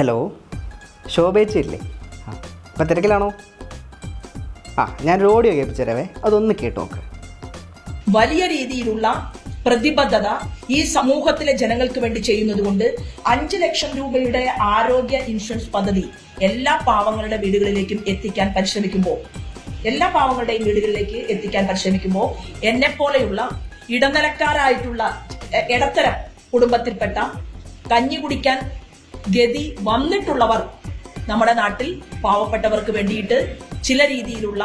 Hello ശോഭേച്ചി ഇല്ലേ ആ ഇപ്പം തിരക്കിലാണോ? ആ ഞാനൊരു ഓഡിയോ കേൾപ്പിച്ചു തരാവേ അതൊന്ന് കേട്ട് നോക്ക് വലിയ രീതിയിലുള്ള പ്രതിബദ്ധത ഈ സമൂഹത്തിലെ ജനങ്ങൾക്ക് വേണ്ടി ചെയ്യുന്നത് കൊണ്ട് അഞ്ചു ലക്ഷം രൂപയുടെ ആരോഗ്യ ഇൻഷുറൻസ് പദ്ധതി എല്ലാ പാവങ്ങളുടെ വീടുകളിലേക്കും എത്തിക്കാൻ പരിശ്രമിക്കുമ്പോൾ എല്ലാ പാവങ്ങളുടെയും വീടുകളിലേക്ക് എത്തിക്കാൻ പരിശ്രമിക്കുമ്പോൾ എന്നെ പോലെയുള്ള ഇടനിലക്കാരായിട്ടുള്ള ഇടത്തരം കുടുംബത്തിൽപ്പെട്ട കഞ്ഞി കുടിക്കാൻ ഗതി വന്നിട്ടുള്ളവർ നമ്മുടെ നാട്ടിൽ പാവപ്പെട്ടവർക്ക് വേണ്ടിയിട്ട് ചില രീതിയിലുള്ള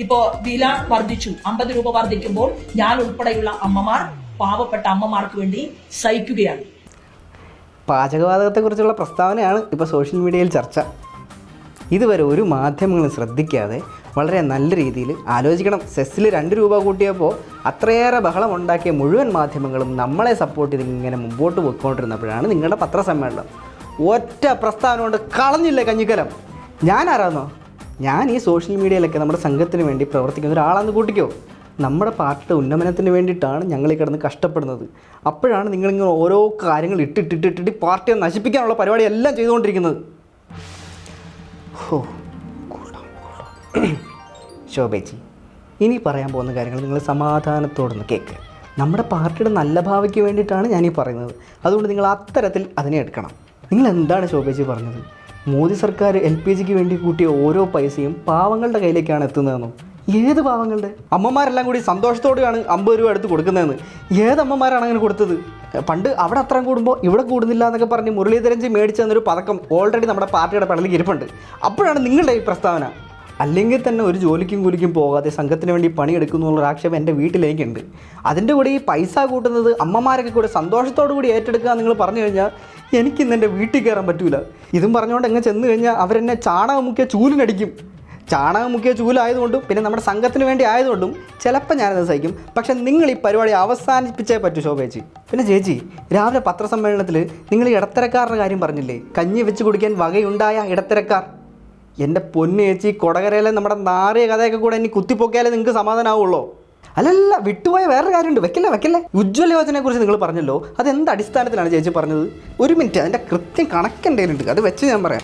ഇപ്പോ വില വർദ്ധിച്ചു. അമ്പത് രൂപ വർദ്ധിക്കുമ്പോൾ ഞാൻ ഉൾപ്പെടെയുള്ള അമ്മമാർ പാവപ്പെട്ട അമ്മമാർക്ക് വേണ്ടി സഹിക്കുകയാണ്. പാചകവാതകത്തെക്കുറിച്ചുള്ള പ്രസ്താവനയാണ് ഇപ്പോൾ സോഷ്യൽ മീഡിയയിൽ ചർച്ച. ഇതുവരെ ഒരു മാധ്യമങ്ങളും ശ്രദ്ധിക്കാതെ വളരെ നല്ല രീതിയിൽ ആലോചിക്കണം. സെസ്സിൽ രണ്ട് രൂപ കൂട്ടിയപ്പോൾ അത്രയേറെ ബഹളം ഉണ്ടാക്കിയ മുഴുവൻ മാധ്യമങ്ങളും നമ്മളെ സപ്പോർട്ട് ചെയ്ത് ഇങ്ങനെ മുമ്പോട്ട് പോയിക്കൊണ്ടിരുന്നപ്പോഴാണ് നിങ്ങളുടെ പത്രസമ്മേളനം. ഒറ്റ പ്രസ്ഥാനം കൊണ്ട് കളഞ്ഞില്ലേ കഞ്ഞിക്കലം? ഞാൻ ആരാന്നോ? ഞാൻ ഈ സോഷ്യൽ മീഡിയയിലൊക്കെ നമ്മുടെ സംഘത്തിന് വേണ്ടി പ്രവർത്തിക്കുന്ന ഒരാളാന്ന് കൂട്ടിക്കോ. നമ്മുടെ പാർട്ടിയുടെ ഉന്നമനത്തിന് വേണ്ടിയിട്ടാണ് ഞങ്ങൾ ഈ കിടന്ന് കഷ്ടപ്പെടുന്നത്. അപ്പോഴാണ് നിങ്ങളിങ്ങനെ ഓരോ കാര്യങ്ങൾ ഇട്ടിട്ടിട്ടിട്ടിട്ട് പാർട്ടിയെ നശിപ്പിക്കാനുള്ള പരിപാടി എല്ലാം ചെയ്തുകൊണ്ടിരിക്കുന്നത്. ഹോ. ശോഭേച്ചി ഇനി പറയാൻ പോകുന്ന കാര്യങ്ങൾ നിങ്ങൾ സമാധാനത്തോടൊന്ന് കേൾക്ക് നമ്മുടെ പാർട്ടിയുടെ നല്ല ഭാവിക്ക് വേണ്ടിയിട്ടാണ് ഞാനീ പറയുന്നത്. അതുകൊണ്ട് നിങ്ങൾ അത്തരത്തിൽ അതിനെ എടുക്കണം. നിങ്ങൾ എന്താണ് ശോഭേച്ചി പറഞ്ഞത്? മോദി സർക്കാർ എൽ പി ജിക്ക് വേണ്ടി കൂട്ടിയ ഓരോ പൈസയും പാവങ്ങളുടെ കയ്യിലേക്കാണ് എത്തുന്നതെന്നോ? ഏത് പാവങ്ങളുടെ? അമ്മമാരെല്ലാം കൂടി സന്തോഷത്തോടെയാണ് അമ്പത് രൂപ എടുത്ത് കൊടുക്കുന്നതെന്ന്. ഏത് അമ്മമാരാണ് അങ്ങനെ കൊടുത്തത്? പണ്ട് അവിടെ അത്രയും കൂടുമ്പോൾ ഇവിടെ കൂടുന്നില്ല എന്നൊക്കെ പറഞ്ഞ് മുരളീധരൻജി മേടിച്ചു തന്നൊരു പതക്കം ഓൾറെഡി നമ്മുടെ പാർട്ടിയുടെ പടലിൽ ഇരിപ്പുണ്ട്. അപ്പോഴാണ് നിങ്ങളുടെ ഈ പ്രസ്താവന. അല്ലെങ്കിൽ തന്നെ ഒരു ജോലിക്കും കൂലിക്കും പോകാതെ സംഘത്തിന് വേണ്ടി പണിയെടുക്കുന്നു എന്നുള്ള ആക്ഷേപം എന്റെ വീട്ടിലേക്കുണ്ട്. അതിന്റെ കൂടെ ഈ പൈസ കൂട്ടുന്നത് അമ്മമാരൊക്കെ കൂടെ സന്തോഷത്തോടു കൂടി ഏറ്റെടുക്കുക നിങ്ങൾ പറഞ്ഞു കഴിഞ്ഞാൽ എനിക്കിന്ന് എന്റെ വീട്ടിൽ കയറാൻ പറ്റൂല. ഇതും പറഞ്ഞുകൊണ്ട് എങ്ങനെ ചെന്ന് കഴിഞ്ഞാൽ അവരെന്നെ ചാണകം മുക്കിയ ചൂലിനടിക്കും. ചാണകം മുക്കിയ ചൂലായതുകൊണ്ടും പിന്നെ നമ്മുടെ സംഘത്തിന് വേണ്ടി ആയതുകൊണ്ടും ചിലപ്പോൾ ഞാനത് സഹിക്കും. പക്ഷേ നിങ്ങൾ ഈ പരിപാടി അവസാനിപ്പിച്ചേ പറ്റൂ ശോഭേച്ചി പിന്നെ ചേച്ചി രാവിലെ പത്രസമ്മേളനത്തിൽ നിങ്ങൾ ഇടത്തരക്കാരുടെ കാര്യം പറഞ്ഞില്ലേ? കഞ്ഞി വെച്ച് കുടിക്കാൻ വകയുണ്ടായ ഇടത്തരക്കാർ. എന്റെ പൊന്നു ചേച്ചി കൊടകരയിലെ നമ്മുടെ നാറിയ കഥയൊക്കെ കൂടെ ഇനി കുത്തിപ്പൊക്കിയാലേ നിങ്ങൾക്ക് സമാധാനമാവുള്ളൂ അല്ലല്ല വിട്ടുപോയ വേറൊരു കാര്യമുണ്ട്. വെക്കല്ലേ വെക്കല്ലേ? ഉജ്ജ്വല യോജനയെ കുറിച്ച് നിങ്ങൾ പറഞ്ഞല്ലോ. അത് എന്ത് അടിസ്ഥാനത്തിലാണ് ചേച്ചി പറഞ്ഞത്? ഒരു മിനിറ്റ് അതിന്റെ കൃത്യം കണക്ക് എന്തെങ്കിലും അത് വെച്ച് ഞാൻ പറയാം.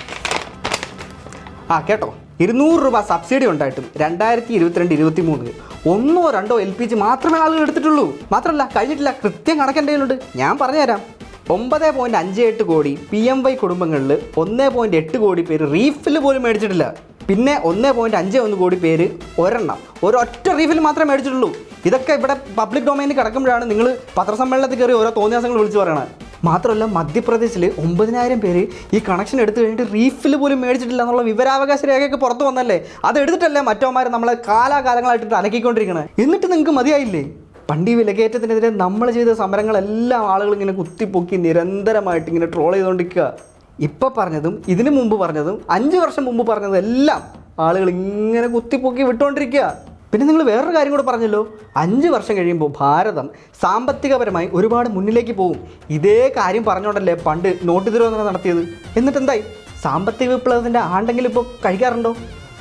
ആ കേട്ടോ. ഇരുന്നൂറ് രൂപ സബ്സിഡി ഉണ്ടായിട്ടും രണ്ടായിരത്തി ഇരുപത്തിരണ്ട് ഇരുപത്തി മൂന്ന് ഒന്നോ രണ്ടോ എൽ പി ജി മാത്രമേ ആളുകൾ എടുത്തിട്ടുള്ളൂ. മാത്രമല്ല കഴിഞ്ഞിട്ടില്ല കൃത്യം കണക്കെന്തെങ്കിലുണ്ട് ഞാൻ പറഞ്ഞുതരാം. ഒമ്പത് പോയിന്റ് അഞ്ച് എട്ട് കോടി പി എം വൈ കുടുംബങ്ങളിൽ ഒന്ന് പോയിന്റ് എട്ട് കോടി പേര് റീഫിൽ പോലും മേടിച്ചിട്ടില്ല. പിന്നെ ഒന്ന് പോയിന്റ് അഞ്ച് ഒന്ന് കോടി പേര് ഒരെണ്ണം. ഒരൊറ്റ റീഫിൽ മാത്രമേ മേടിച്ചിട്ടുള്ളൂ. ഇതൊക്കെ ഇവിടെ പബ്ലിക് ഡൊമൈനിൽ കിടക്കുമ്പോഴാണ് നിങ്ങൾ പത്രസമ്മേളനത്തിൽ കയറി ഓരോ തോന്നിയാസങ്ങൾ വിളിച്ചു പറയണത്. മാത്രമല്ല മധ്യപ്രദേശിൽ ഒമ്പതിനായിരം പേര് ഈ കണക്ഷൻ എടുത്തു കഴിഞ്ഞിട്ട് റീഫിൽ പോലും മേടിച്ചിട്ടില്ല എന്നുള്ള വിവരാവകാശ രേഖയൊക്കെ പുറത്തു വന്നല്ലേ? അത് എടുത്തിട്ടല്ലേ മറ്റോമാർ നമ്മളെ കാലാകാലങ്ങളായിട്ട് അലക്കിക്കൊണ്ടിരിക്കണത് എന്നിട്ട് നിങ്ങൾക്ക് മതിയായില്ലേ? പണ്ട് വിലകയറ്റത്തിനെതിരെ നമ്മൾ ചെയ്ത സമരങ്ങളെല്ലാം ആളുകൾ ഇങ്ങനെ കുത്തിപ്പൊക്കി നിരന്തരമായിട്ട് ഇങ്ങനെ ട്രോൾ ചെയ്തുകൊണ്ടിരിക്കുക ഇപ്പോൾ പറഞ്ഞതും ഇതിനു മുമ്പ് പറഞ്ഞതും അഞ്ച് വർഷം മുമ്പ് പറഞ്ഞതും എല്ലാം ആളുകൾ ഇങ്ങനെ കുത്തിപ്പൊക്കി വിട്ടുകൊണ്ടിരിക്കുക പിന്നെ നിങ്ങൾ വേറൊരു കാര്യം കൂടെ പറഞ്ഞല്ലോ. അഞ്ച് വർഷം കഴിയുമ്പോൾ ഭാരതം സാമ്പത്തികപരമായി ഒരുപാട് മുന്നിലേക്ക് പോകും ഇതേ കാര്യം പറഞ്ഞോണ്ടല്ലേ പണ്ട് നോട്ട് തിരുവനന്തപുരം നടത്തിയത്? എന്നിട്ട് എന്തായി സാമ്പത്തിക വിപ്ലവത്തിന്റെ ആണ്ടെങ്കിലും ഇപ്പോൾ കഴിക്കാറുണ്ടോ?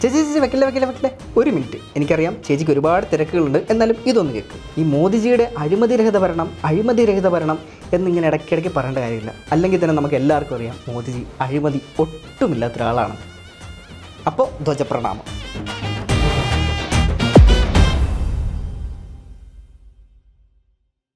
ചേച്ചി ചേച്ചി വെക്കില്ല വെക്കില്ല വെക്കില്ല ഒരു മിനിറ്റ്. എനിക്കറിയാം ചേച്ചിക്ക് ഒരുപാട് തിരക്കുകളുണ്ട്. എന്നാലും ഇതൊന്ന് കേൾക്കും ഈ മോദിജിയുടെ അഴിമതിരഹിത ഭരണം അഴിമതിരഹിത ഭരണം എന്നിങ്ങനെ ഇടയ്ക്കിടയ്ക്ക് പറയേണ്ട കാര്യമില്ല. അല്ലെങ്കിൽ തന്നെ നമുക്ക് എല്ലാവർക്കും അറിയാം മോദിജി അഴിമതി ഒട്ടുമില്ലാത്ത ഒരാളാണ് അപ്പോൾ ധ്വജപ്രണാമം.